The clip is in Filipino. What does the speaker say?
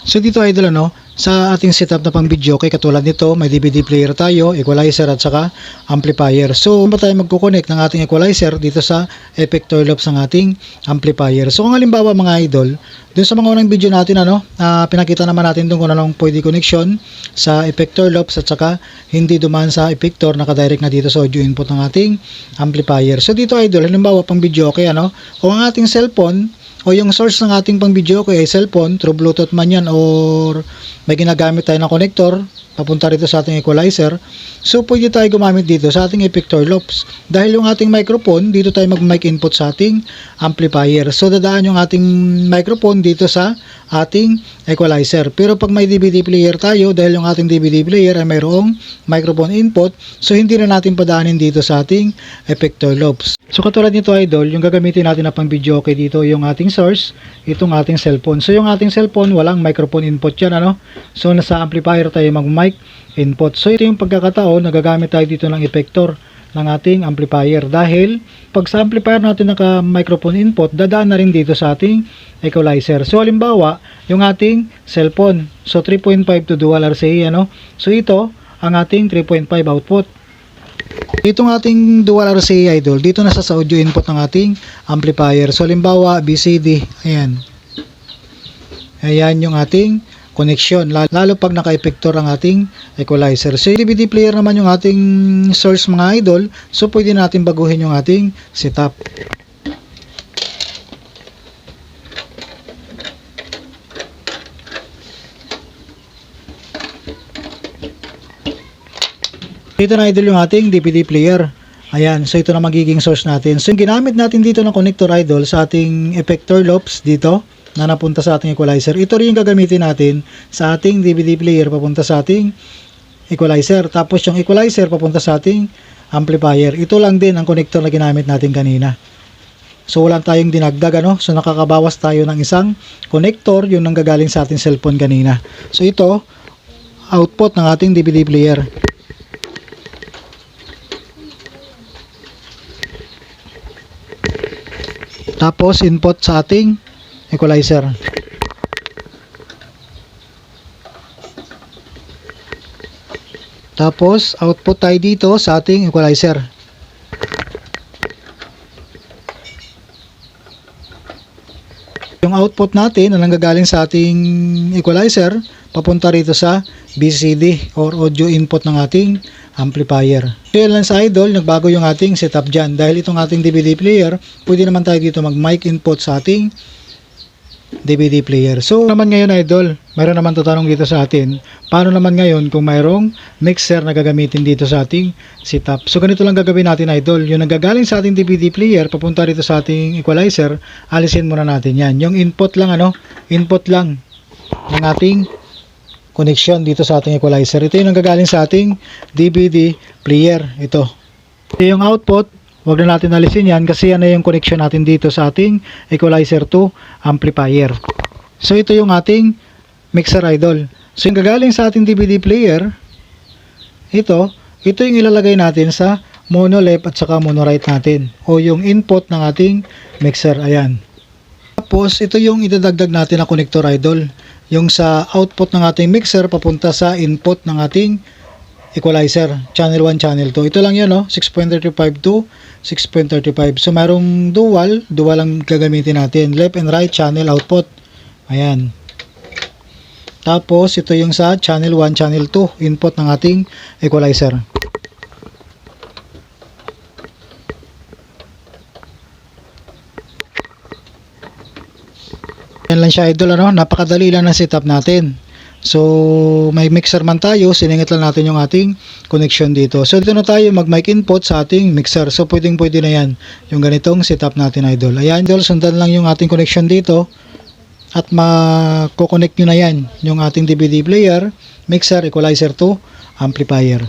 So dito idol ano, sa ating setup na pang video kay katulad nito, may DVD player tayo, equalizer at saka amplifier. So ba tayo magko-connect ng ating equalizer dito sa effector loops ng ating amplifier. So kung halimbawa mga idol, dun sa mga unang video natin ano, ah, pinakita naman natin dun kung anong pwede connection sa effector loops at saka hindi dumaan sa effector nakadirect na dito sa audio input ng ating amplifier. So dito idol, halimbawa pang video okay ano, kung ang ating cellphone o yung source ng ating pang video ko ay cellphone, through Bluetooth man yan or may ginagamit tayo na connector papunta rito sa ating equalizer. So pwede tayo gumamit dito sa ating effector loops. Dahil yung ating microphone, dito tayo mag-mic input sa ating amplifier. So dadaan yung ating microphone dito sa ating equalizer. Pero pag may DVD player tayo, dahil yung ating DVD player ay mayroong microphone input, so hindi na natin padaanin dito sa ating effector loops. So katulad nito idol, yung gagamitin natin na pang video okay dito yung ating source, itong ating cellphone. So yung ating cellphone, walang microphone input yan ano. So nasa amplifier tayo mag-mic input. So ito yung pagkakataon, nagagamit tayo dito ng effector ng ating amplifier. Dahil pag sa amplifier natin naka microphone input dadaan na rin dito sa ating equalizer. So halimbawa yung ating cellphone. So 3.5 to dual RCA ano? So ito ang ating 3.5 output. Itong ating dual RCA idol, dito nasa sa audio input ng ating amplifier. So, halimbawa, BCD, ayan. Ayan yung ating connection, lalo, pag naka-effector ang ating equalizer. So, DVD player naman yung ating source mga idol, so pwede natin baguhin yung ating setup. Dito na idol yung ating DVD player. Ayan, so ito na magiging source natin. So ginamit natin dito ng connector idol sa ating effector loops dito na napunta sa ating equalizer. Ito rin yung gagamitin natin sa ating DVD player papunta sa ating equalizer. Tapos yung equalizer papunta sa ating amplifier. Ito lang din ang connector na ginamit natin kanina. So wala tayong dinagdag ano. So nakakabawas tayo ng isang connector yung nanggagaling sa ating cellphone kanina. So ito output ng ating DVD player. Tapos input sa ating equalizer. Tapos output tayo dito sa ating equalizer. Yung output natin na nanggagaling sa ating equalizer papunta rito sa BCD or audio input ng ating amplifier. Kaya lang sa idol, nagbago yung ating setup dyan. Dahil itong ating DVD player, pwede naman tayo dito mag mic input sa ating DVD player. So naman ngayon idol, mayroon naman tatanong dito sa atin, paano naman ngayon kung mayroong mixer na gagamitin dito sa ating setup. So ganito lang gagawin natin idol, yung nagagaling sa ating DVD player papunta rito sa ating equalizer, alisin muna natin yan. Yung input lang ano, input lang ng ating connection dito sa ating equalizer. Ito yung nagagaling sa ating DVD player. Ito. Ito yung output. Huwag na natin alisin yan kasi yan na yung connection natin dito sa ating equalizer to amplifier. So ito yung ating mixer idol. So yung gagaling sa ating DVD player, ito, ito yung ilalagay natin sa mono left at saka mono right natin o yung input ng ating mixer. Ayan. Tapos ito yung idadagdag natin na connector idol. Yung sa output ng ating mixer papunta sa input ng ating equalizer, channel 1, channel 2. Ito lang yun, no? 6.35 to 6.35. So, merong dual, dual ang gagamitin natin. Left and right channel output. Ayan. Tapos, ito yung sa channel 1, channel 2, input ng ating equalizer. Yan lang siya idol, ano? Napakadali lang ng setup natin. So, may mixer man tayo, siningit lang natin yung ating connection dito. So, dito na tayo mag-mic input sa ating mixer. So, pwedeng pwede na yan, yung ganitong setup natin, idol. Ayan, idol, sundan lang yung ating connection dito. At mako-connect nyo na yan, yung ating DVD player, mixer, equalizer to amplifier.